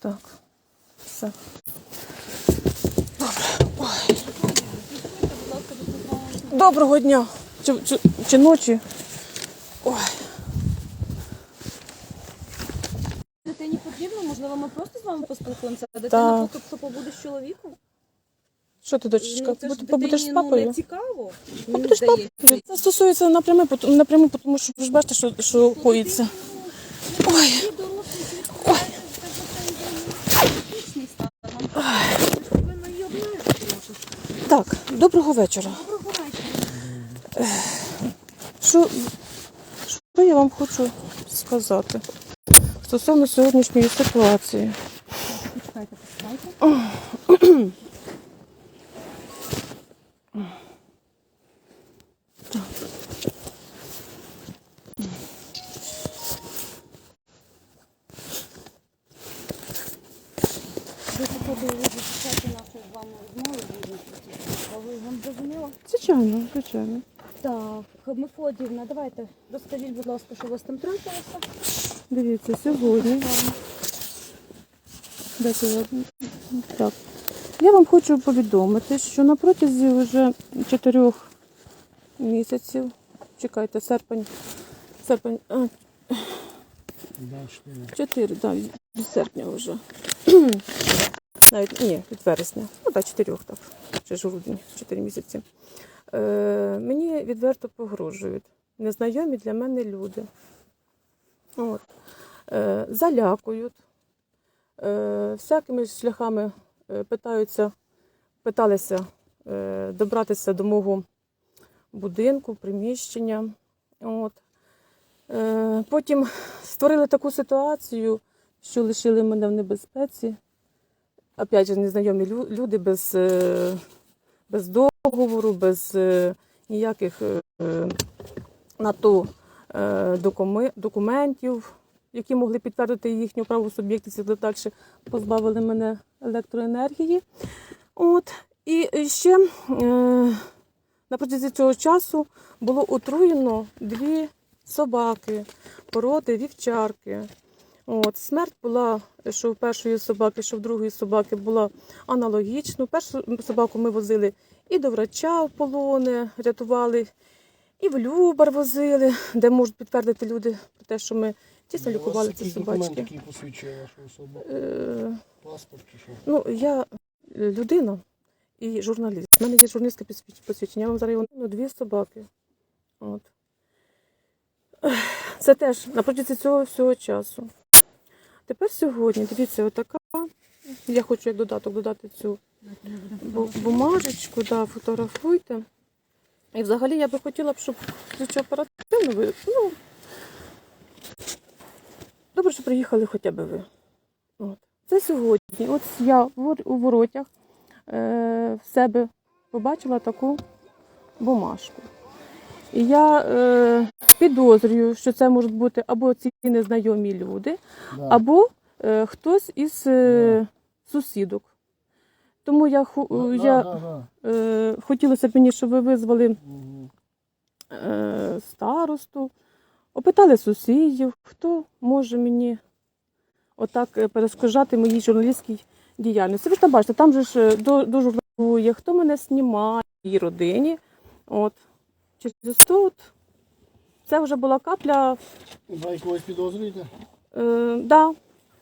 Так. Все. Добре. Ой. Доброго дня. Чи, чи, чи ночі. Ой. Дитині потрібно, можливо, ми просто з вами поспілкуємося, а дитина Так. поки що побуде з чоловіком. Що ти, дочечка? Ну, це ж Бу- побудеш з дитині, ну, папою? не цікаво. мені Побудеш з здається. папою. Це стосується напряму, пот- напряму, тому що ви ж бачите, що, що коїться. Ой. Всі дорослі відповідають за цей психічний стан. Вам повинна її обмежити трошки. Так, доброго вечора. Доброго вечора. Що, я вам хочу сказати стосовно сьогоднішньої ситуації? Почекайте, почекайте. Ви походили записати нашу з вами розмову, ви вам зрозуміло? Звичайно, звичайно. Так, Мефодіївна, давайте розкажіть, будь ласка, що у вас там трапилося. Дивіться, сьогодні. Так. Я вам хочу повідомити, що на протязі вже чотирьох місяців, чекайте, серпень, серпень, а, чотири, так, від серпня вже. Навіть ні, від вересня. Ну так, чотирьох так. Чи ж грудні, чотири місяці. Е, мені відверто погрожують незнайомі для мене люди. От. Е, залякують, е, всякими шляхами е, питаються, питалися е, добратися до мого будинку, приміщення. От. Е, потім створили таку ситуацію, що лишили мене в небезпеці. Опять же, незнайомі люди без, е, без договору, без е, ніяких на то е, документів, які могли підтвердити їхню правосуб'єктність, але далі позбавили мене електроенергії. От. І ще е, на протязі цього часу було отруєно дві собаки, породи вівчарки. От. Смерть була, що в першої собаки, що в другої собаки була аналогічна. Першу собаку ми возили і до врача в полони, рятували, і в Любар возили, де можуть підтвердити люди про те, що ми дійсно лікували ці документ, собачки. який посвідчує вашу особу? Е, Паспорт чи що? Ну, я людина і журналіст. У мене є журналістське посвід- посвідчення. Я вам зараз його ну, дві собаки. От. Ех, Це теж на протязі цього всього часу. Тепер сьогодні, дивіться, отака. Я хочу як додаток додати цю бу- бумажечку, да, фотографуйте. І взагалі я би хотіла б, щоб слідчо оперативно ви. Ну, добре, що приїхали хоча б ви. От. Це сьогодні. От я у воротях е, в себе побачила таку бумажку. І я е, підозрюю, що це можуть бути або ці незнайомі люди, Да. або е, хтось із е, сусідок. Тому я, ху- Да, я да, да. е, хотілося б мені, щоб ви визвали е, старосту, опитали сусідів, хто може мені отак е, моїй журналістській діяльності. Ви ж там бачите, там же ж е, до, до журналісту є, хто мене знімає її родині. От. Через то от, це вже була капля. Ви якогось підозрюєте? Е, да.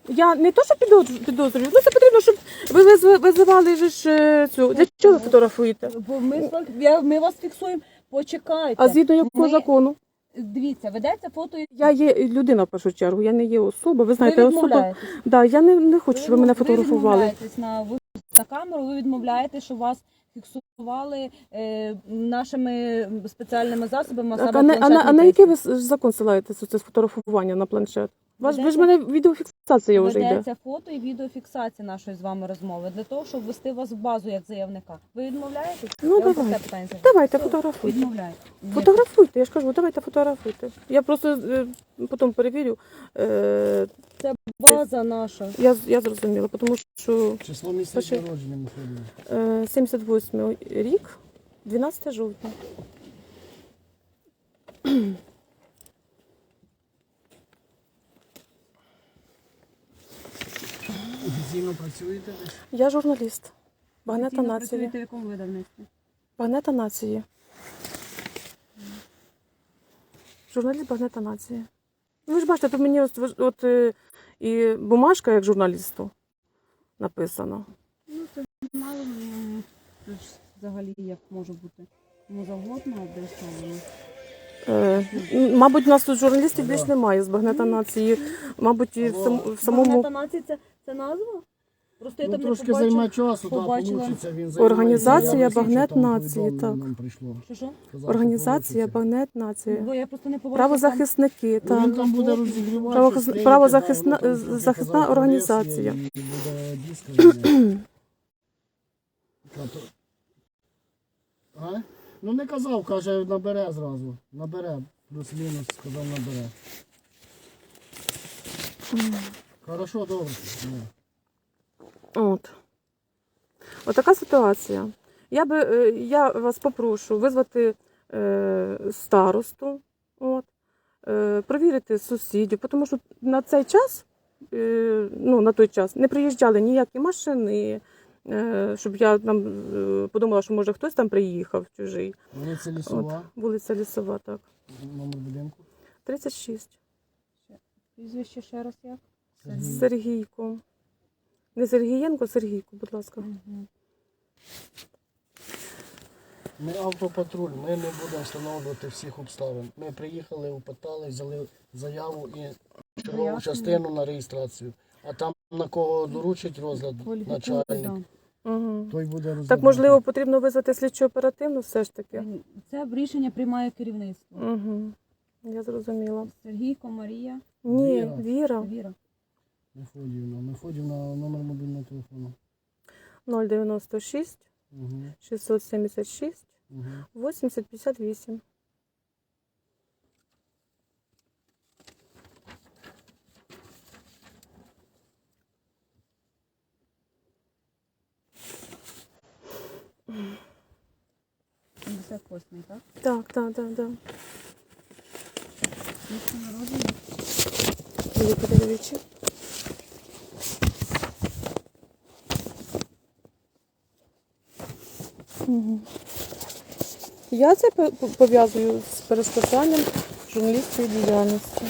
Я не то, що підозрю- підозрюю, ну це потрібно, щоб ви визивали ж е, цю. Для чого ви фотографуєте? Бо ми, я, ми вас фіксуємо. Почекайте. А згідно якого Ми- закону? Дивіться, ведеться фото Я є людина в першу чергу, я не є особа. Ви ви знаєте, особа. Да, я не, не хочу, щоб ви мене фотографували. Ви відмовляєтесь на камеру, ви відмовляєте, що вас фіксували е, нашими спеціальними засобами, а Так, а, а, на, а на який ви закон силаєте це, це фотографування на планшет? Ваш, ви ж мене відеофіксація вже йде. Ведеться фото і відеофіксація нашої з вами розмови для того, щоб ввести вас в базу як заявника. Ви відмовляєтесь? Ну, Я давайте. питання. Давайте, фотографуйте. Відмовляєте. Фотографуйте, я ж кажу, давайте фотографуйте. Я просто е, потім перевірю. Е, Це база наша. я, з- я зрозуміла, тому що Число місяць Пиши. народження Михайло. е, 78 рік, 12 жовтня. Офіційно працюєте десь? Я журналіст. Багнета Офіційно нації. працюєте в якому видавництві? Багнета нації. Журналіст Багнета нації. Ну, ви ж бачите, тут мені от, от е, і бумажка як журналісту написано. Ну, це мало це ж взагалі як може бути. Кому завгодно адресовано. Е, м, мабуть, у нас тут журналістів більш немає з Багнета нації. Мабуть, і в, сам, в самому Багнета нації це, це назва? Просто я Ну, там не трошки побачила. займе часу, так, побачила. получиться. Він Організація Багнет нації, так. Нам прийшло. Що, що? Сказав, організація. Багнет нації. Бо я просто не побачила. Правозахисники, Ну, Він так. там буде розігрівати. Правозахисна- да, воно там, захисна казав, організація. і буде. А? Ну не казав, каже, набере зразу. Набере. Плюс-мінус, сказав, набере. Хорошо, добре. От. Отака ситуація. Я би е, я вас попрошу визвати е, старосту, от, е, провірити сусідів, тому що на цей час, е, ну на той час, не приїжджали ніякі машини, е, щоб я там е, подумала, що може хтось там приїхав чужий. Вулиця От, Лісова, вулиця Лісова, так. номер будинку. 36. Прізвище ще раз як? Сергій. Сергійко. Не Сергієнко, Сергійко, будь ласка. Ми автопатруль, ми не будемо встановлювати всіх обставин. Ми приїхали, опитали, взяли заяву і чергову частину на реєстрацію. А там на кого доручить розгляд начальник. Угу. той буде розглядати. Так, можливо, потрібно визвати слідчо оперативну все ж таки. Це рішення приймає керівництво. Угу. Я зрозуміла. Сергійко, Марія, Ні, Віра. Віра. Віра. Мефодіївна. Мефодіївна, номер мобільного телефону. 096 Угу. 676 Угу. 8058. – 58, так? Так, так, так, так. Місце народження. Юрій Петрович. Я це по- по- пов'язую з перешкоджанням журналістської діяльності.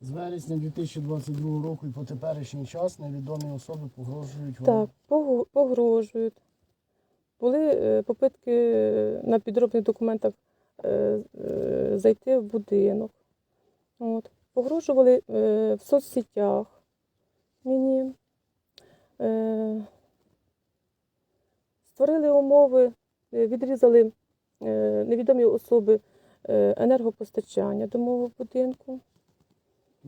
З вересня 2022 року і по теперішній час невідомі особи погрожують вам. Так, погрожують. Були е, попитки на підробних документах е, е, зайти в будинок. От. Погрожували в соцсетях мені. Е, створили умови, е, відрізали е, невідомі особи енергопостачання до мого будинку.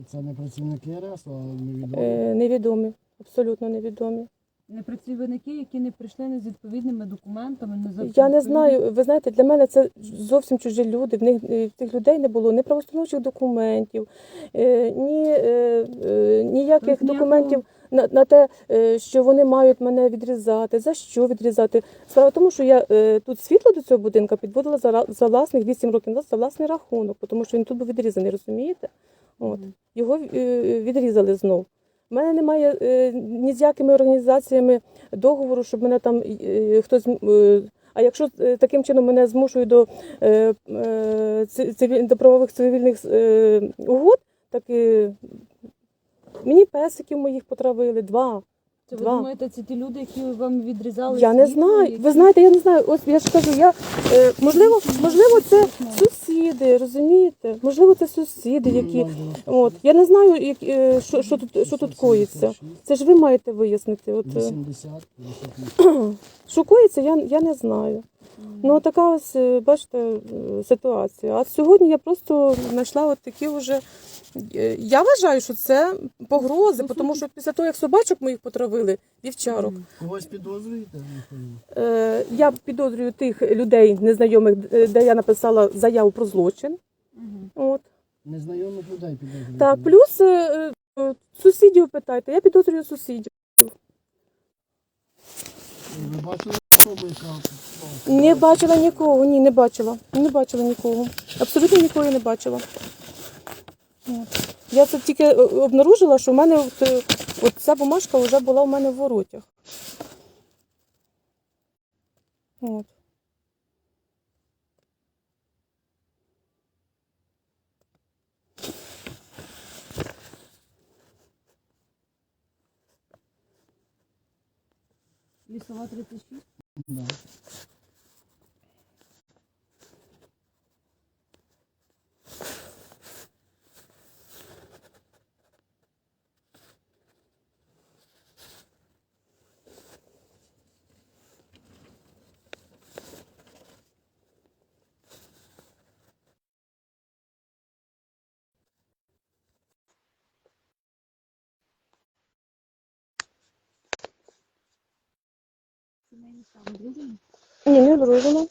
Це не працівники РС, а невідомі. Невідомі, абсолютно невідомі. Не працівники, які не прийшли не з відповідними документами, не за Я не знаю. Ви знаєте, для мене це зовсім чужі люди. В них в тих людей не було ні правоустановчих документів, ні ніяких Тобто ніякого- документів на, на те, е, що вони мають мене відрізати. За що відрізати? Справа в тому, що я е, тут світло до цього будинку підводила за, за власних 8 років назад за власний рахунок, тому що він тут був відрізаний, розумієте? От. Його е, відрізали знов. У мене немає ні з якими організаціями договору, щоб мене там хтось. а якщо таким чином мене змушують до, до правових цивільних угод, так і мені песиків моїх потравили два. Це ви Два. думаєте, це ті люди, які вам відрізали Я не світло, знаю. які- Ви знаєте, я не знаю. Ось я ж кажу, я е, можливо, можливо, це сусіди, розумієте? Можливо, це сусіди, які. От я не знаю, як, е, що, що тут що тут коїться. Це ж ви маєте вияснити. От е, 80, 58. що коїться, я, я не знаю. Ну така ось е, бачите е, ситуація. А сьогодні я просто знайшла от такі вже. Е, Я вважаю, що це погрози, Ну, тому що після того, як собачок моїх потравили, вівчарок. Когось підозрюєте? Е, я підозрюю тих людей незнайомих, е, де я написала заяву про злочин. Мгм. От. Незнайомих людей підозрюєте? Так, плюс е, е, сусідів питайте. Я підозрюю сусідів. Ви бачили особу, яка... Не бачила нікого, ні, не бачила. Не бачила нікого. Абсолютно нікого не бачила. Я це тільки е, обнаружила, що в мене от, е, от ця бумажка вже була в мене в воротях. От. Лісова 36. Да. Ні, не одружена.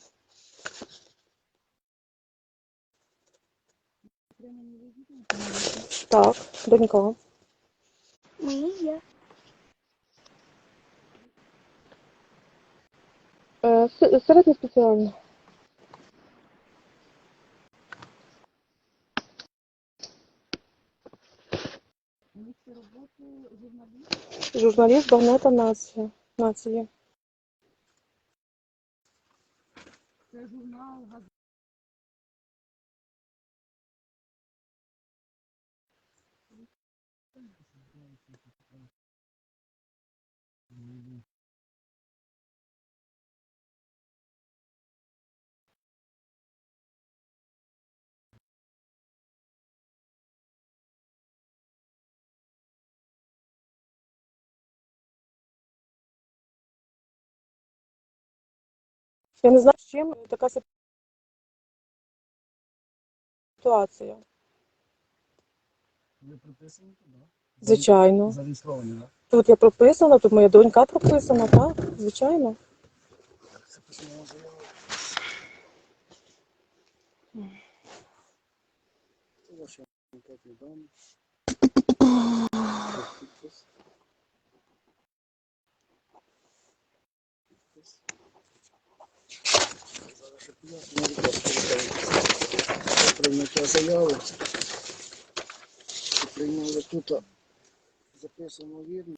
Так, донька. Мені є. Е, середньо спеціально. Журналіст. Журналіст Багнета нації. нації. Це журнал, Я не знаю, з чим така ситуація. Ви прописані туди? Звичайно. Зареєстровані, так? Тут я прописана, тут моя донька прописана, так, звичайно. Це письмова заява. Це ваші дані. Підпис. Підпис. Зараз ще поясню, будь ласка, відповідь. Прийняття заяви. Прийняли тут записано вірно.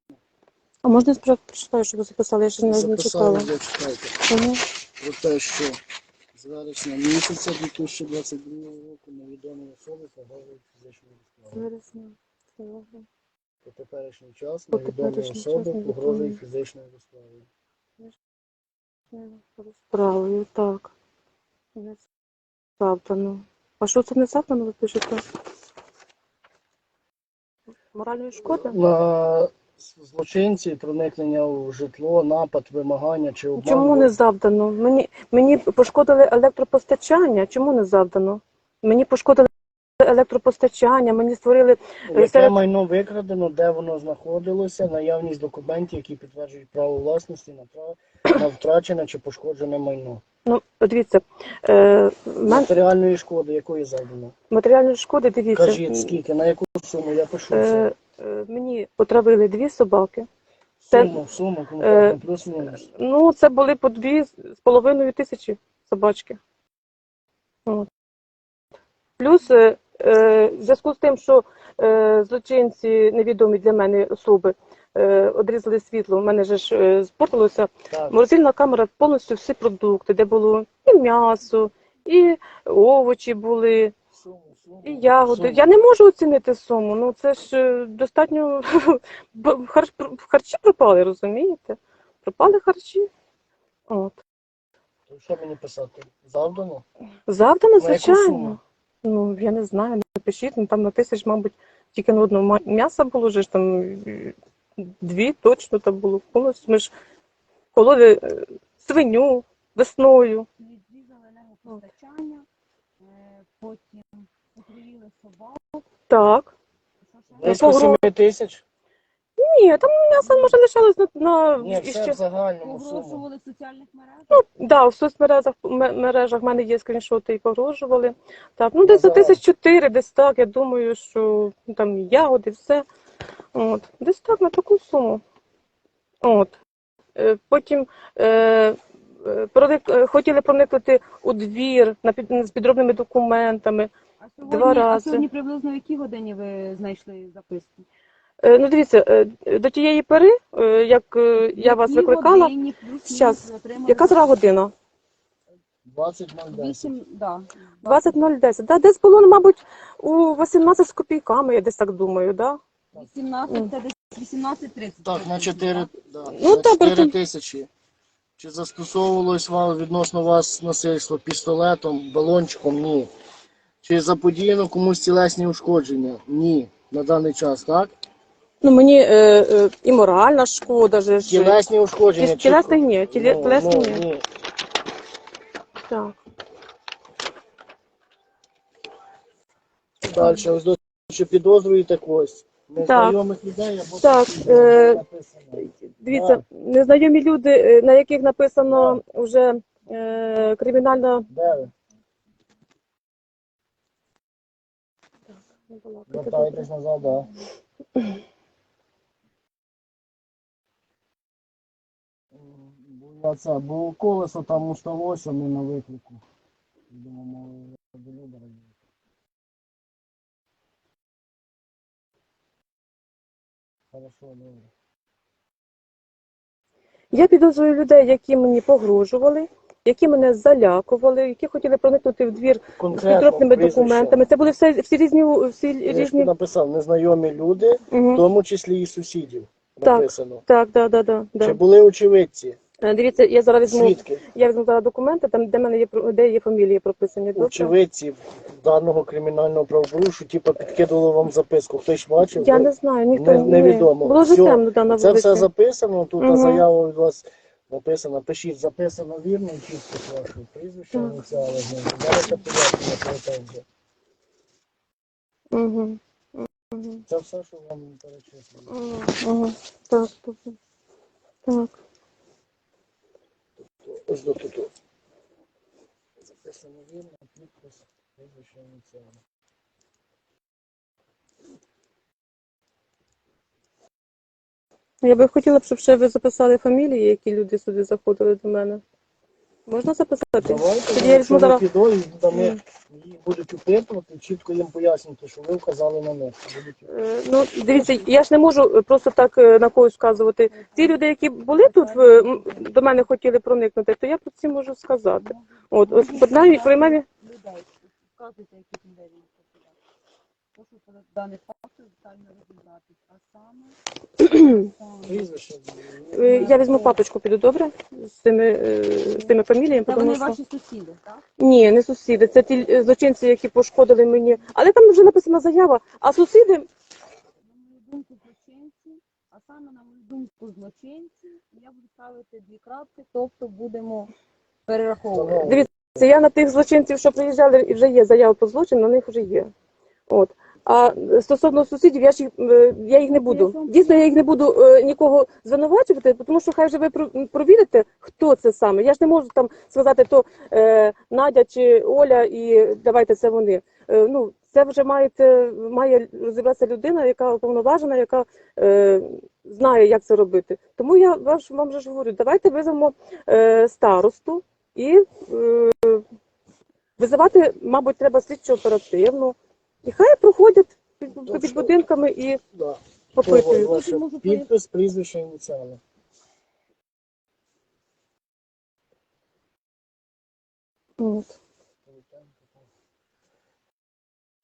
А можна спочатку прочитати, щоб ви записали, я ще не, не читала. Записали, читайте. Угу. про те, що з вересня місяця 2022 року невідомі особи погрожують фізичною розправою. Вересня. По теперішній час невідомі особи погрожують фізичною розправою. Справою, так. Не завдано. А що це не завдано, ви пишете? Моральної шкоди? На злочинці проникнення у житло, напад, вимагання чи обман. Чому не завдано? Мені, мені пошкодили електропостачання. Чому не завдано? Мені пошкодили електропостачання, мені створили Яке серед- майно викрадено, де воно знаходилося, наявність документів, які підтверджують право власності на право на втрачене чи пошкоджене майно. Ну, дивіться, е, мен, Матеріальної шкоди, якої завдано? матеріальної шкоди, дивіться. Кажіть, скільки, на яку суму я пишу Е, е, мені потравили дві собаки. це- Суму, суму, е, конкретно, плюс-мінус. Ну, це були по дві з половиною тисячі собачки. От. Плюс, е, е, в зв'язку з тим, що е, злочинці невідомі для мене особи е, одрізали світло, в мене же ж е, спортилося. Морозильна камера повністю всі продукти, де було і м'ясо, і овочі були, і ягоди. суму. Я не можу оцінити суму. Ну це ж е, достатньо харчі пропали, розумієте? Пропали харчі. От. То що мені писати? Завдано? Завдано, звичайно. Ну, я не знаю, напишіть, ну там на тисяч, мабуть, тільки на одного ма- м'яса було вже ж там е, дві точно там було повністю. Ми ж кололи е, свиню весною. Відрізали зеленого постачання, потім отруїли собаку. Так. Близько 7 тисяч? Ні, там м'ясо може лишалось на, на Ні, все іще. в загальному суму. Погрожували в соціальних мережах. Ну, да, в соцмережах ме- мережах в мене є скріншоти і погрожували. Так, ну десь за тисяч чотири, десь так. Я думаю, що ну, там ягоди, все. От, десь так на таку суму. От. Е, Потім е, е, проник, е, хотіли проникнути у двір на під, з підробними документами. А сьогодні, Два а рази. сьогодні приблизно в якій годині ви знайшли записку? Е, Ну, дивіться, е, до тієї пори, е, як я вас викликала, отримали яка зараз година? 20.010. Вісім, да. 20.010. Да, десь було, ну, мабуть, у 18 з копійками, я десь так думаю, да? 18, це десь 18.30. Так, на 4, да, Ну, на 4 то- тисячі. Чи застосовувалось вам відносно вас насильство пістолетом, балончиком? Ні. Чи заподіяно комусь тілесні ушкодження? Ні. На даний час, так? Ну, мені е, е, і моральна шкода же ж. Тілесні ушкодження. Тіл- чи- Тілесних ні, тіле- Ну, тілесних ну, ні. ні. Так. Далі, ось до що підозрюєте когось. Незнайомих людей або Так, е, написано. Дивіться, незнайомі люди, е, на яких написано вже е, кримінальна. Де ви? Вертайтесь назад, да. Було це, було колесо там у 108 ми на виклику. Думаємо, до Любера. Хорошо, добре. Я підозрюю людей, які мені погрожували, які мене залякували, які хотіли проникнути в двір з Конкретно підробними прізвище. документами. Це були все, всі різні всі Я ж різні. написав, незнайомі люди, в Мгм. тому числі і сусідів. Так. Написано. Так, да, да, да, Чи да. були очевидці, Дивіться, я зараз візьму, свідки, я візьму зараз документи, там де мене є де є фамілії прописані. Очевидці даного кримінального правопорушення, типу підкидували вам записку. Хтось бачив? Я не знаю, ніхто Не- ні. невідомо. Було вже темно да, на Це все записано, тут Мгм. заява від вас написана. Пишіть, записано вірно і чітко ваше прізвище, ініціали. Зараз я поясню на. Угу. Це все, що вам перечислено. Угу. Так, добре. Так. Ось до тут. Записано вірно, підпис, прізвище. Я би хотіла б, щоб ще ви записали фамілії, які люди сюди заходили до мене. Можна записати? Давайте, Тоді я візьму зараз. то ми її будуть опитувати, чітко їм пояснити, що ви вказали на них. Будуть Е, Ну, дивіться, я ж не можу е, просто так е, на когось вказувати. Ті люди, які були тут, в- м, до мене хотіли проникнути, то я про це можу сказати. От, ось, при мене. людей. Вказуйте, яких людей. Прошу про даний факт детально розібратись. А саме саме- е, я візьму папочку, піду добре з тими, е, з тими фаміліями, Це вони що ваші сусіди, так? ні, не сусіди, це ті е, злочинці, які пошкодили мені. Але там вже написана заява. А сусіди, На мою думку, злочинці, а саме на мою думку, злочинці, я буду ставити дві крапки, тобто будемо перераховувати. Дивіться, я на тих злочинців, що приїжджали, і вже є заява про злочин, на них вже є. От. А стосовно сусідів, я ж їх, е, я їх не буду. Дійсно, я їх не буду е, нікого звинувачувати, тому що хай вже ви про- провірите, хто це саме. Я ж не можу там сказати, то е, Надя чи Оля, і давайте це вони. Е, ну, це вже маєте, має розібратися людина, яка уповноважена, яка е, знає, як це робити. Тому я ваш, вам вже ж говорю, давайте визовемо е, старосту і е, визивати, мабуть, треба слідчо оперативну. І хай проходять під, під будинками і Да. попитують. Ваше Можу підпис, прізвище, ініціали. От.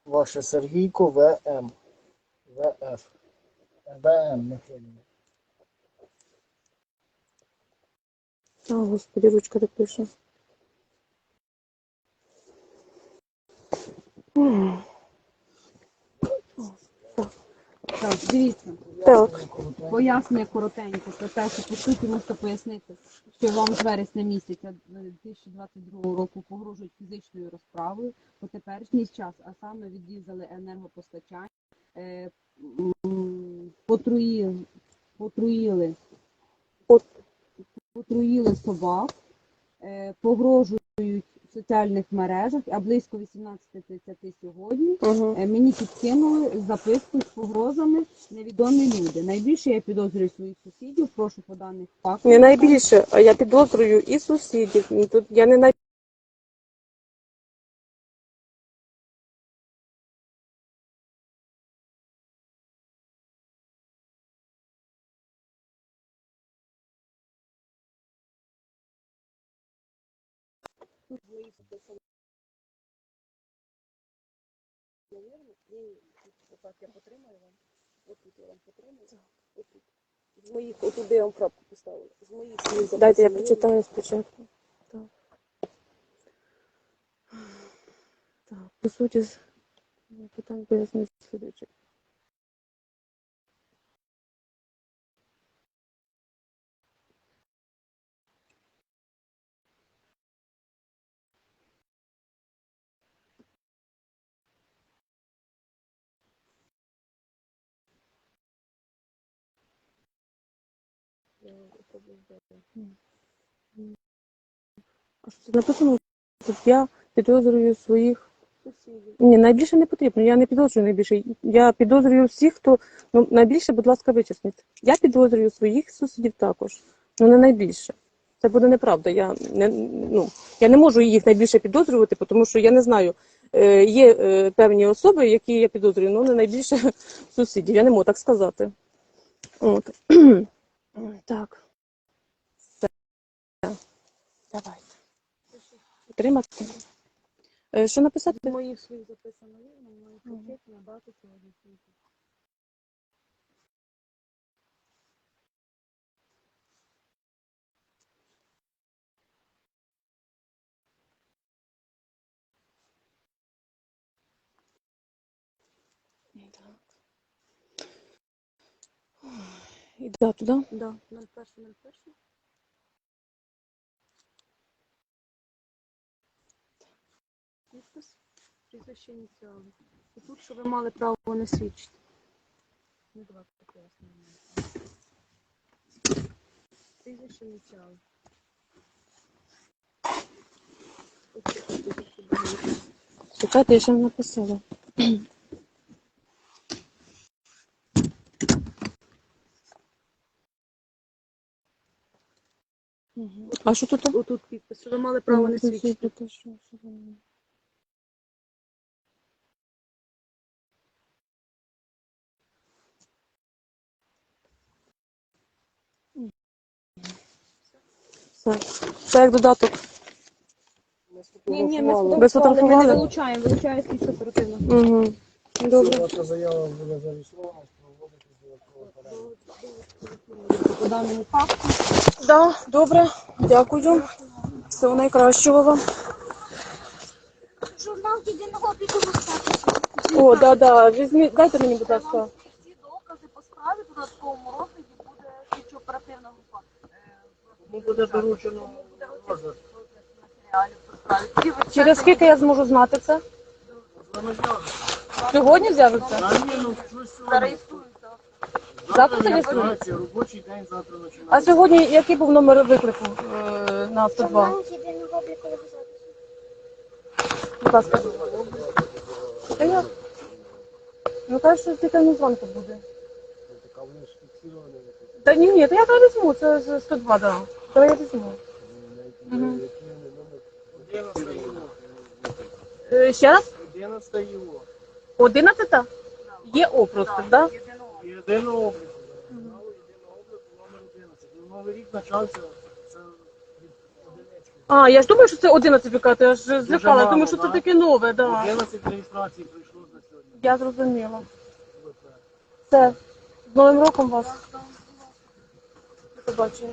Ваше Сергійко ВМ. ВФ. ВМ, не хвилюємо. О, господи, ручка так пише. М, Так, дивіться. Так, Пояснення коротенько про те, що по суті можете пояснити, що вам з вересня місяця 2022 року погрожують фізичною розправою по теперішній час, а саме відрізали енергопостачання, е, потруїли, потруїли, потруїли собак, е, погрожують соціальних мережах, а близько 18.30 сьогодні угу. Мені підкинули записку з погрозами невідомі люди. Найбільше я підозрюю своїх сусідів. Прошу по даних фактах. не найбільше, а я підозрюю і сусідів. Тут я не най... З моїх, отуди я вам крапку поставила. З моїх слів Дайте я прочитаю спочатку. Так. Так, по суті, питань пояснюю слідуючи. Що написано? Щоб я підозрюю своїх. Сусідів. Ні, найбільше не потрібно. Я не підозрюю найбільше. Я підозрюю всіх, хто ну найбільше, будь ласка, вичерпніть. Я підозрюю своїх сусідів також. Ну не найбільше. Це буде неправда. Я не ну я не можу їх найбільше підозрювати, тому що я не знаю. Е, є е, певні особи, які я підозрюю, ну не найбільше сусідів. Я не можу так сказати. От. так. Все. Давайте. Отримати. Е, Що написати? Моїх слів записано вірно, мої прочитано, дату сьогодні. І дату, да? Да, 01.01. Підпис, прізвище ініціали. І тут, що ви мали право не свідчити. Не давати пояснення. Прізвище ініціали. Чекайте, я ще не написала. Мгм. А що тут? Отут підпис, що ви мали право не свідчити. Це як додаток. Ні, ні, ми сфотографували, ми не вилучаємо, вилучає слідчо оперативно. Угу. Добре. Ваша заява буде зареєстрована, проводитись додаткова перевірка. По даному факту. Да, добре. Дякую. Всього найкращого вам. Журнал єдиного обліку статусу. О, да, да. Візьміть, дайте мені, будь ласка. Всі докази по справі в додатковому розгляді буде слідчо-оперативна група. Тому буде доручено розгляд. Через скільки я зможу знати це? Сьогодні з'явиться? Та ні, ну щось сьогодні. зареєструєте. Завтра зареєструється? робочий день завтра А сьогодні який був номер виклику е, на 102? Журнал єдиного обліку статусу. Будь ласка. Та я. Ну, каже, що тільки не зранку буде. Така вони ж фіксирована. Та ні, ні, то я то візьму, це з 102, да. То я візьму. Мгм. Е, Ще раз? 11 його. 11? Є О просто, так? Да? Єдиного обліку. Журналу єдиного обліку номер 11. Ну, Новий рік почався, це від одинички. А, я ж думаю, що це 11 вікати, я ж злякала, мало, тому що да? це таке нове, да. 11 реєстрацій прийшло за сьогодні. Я зрозуміла. Все. З Новим роком вас. До побачення.